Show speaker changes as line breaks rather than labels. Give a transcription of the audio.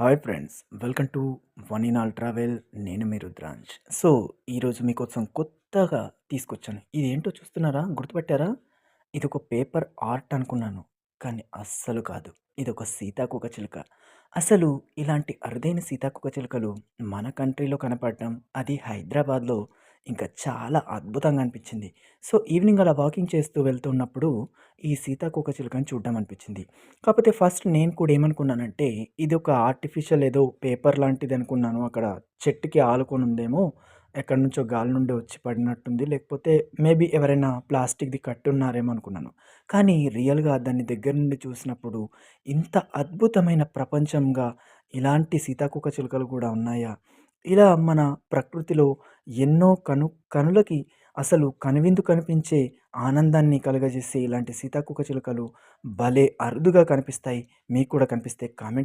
Hi friends welcome to one in all travel. నేను మీ రుద్రాంజ్ so ఈరోజు మీకోసం కొత్తగా తీసుకొచ్చాను. ఇది ఏంటో చూస్తున్నారా? గుర్తుపెట్టారా? ఇది ఒక పేపర్ ఆర్ట్ అనుకున్నాను కానీ అస్సలు కాదు. ఇది ఒక సీతాకోక చిలుక. అసలు ఇలాంటి అరుదైన సీతాకోక చిలుకలు మన కంట్రీలో కనపడటం అది హైదరాబాద్లో ఇంకా చాలా అద్భుతంగా అనిపించింది. సో ఈవినింగ్ అలా వాకింగ్ చేస్తూ వెళ్తున్నప్పుడు ఈ సీతాకోక చిలుకని చూడడం అనిపించింది కాకపోతే ఫస్ట్ నేను కూడా ఏమనుకున్నానంటే ఇది ఒక ఆర్టిఫిషియల్ ఏదో పేపర్ లాంటిది అనుకున్నాను. అక్కడ చెట్టుకి ఆలుకొని ఉందేమో ఎక్కడి నుంచో గాలి నుండి వచ్చి పడినట్టుంది. లేకపోతే మేబీ ఎవరైనా ప్లాస్టిక్ది కట్టున్నారేమో అనుకున్నాను. కానీ రియల్గా దాన్ని దగ్గర నుండి చూసినప్పుడు ఇంత అద్భుతమైన ప్రపంచంగా ఇలాంటి సీతాకోక చిలుకలు కూడా ఉన్నాయా? ఇలా మన ప్రకృతిలో ఎన్నో కను కనులకి అసలు కనువిందు కనిపించే ఆనందాన్ని కలుగజేసే ఇలాంటి సీతాకోకచిలుకలు భలే అరుదుగా కనిపిస్తాయి. మీకు కూడా కనిపిస్తే కామెంట్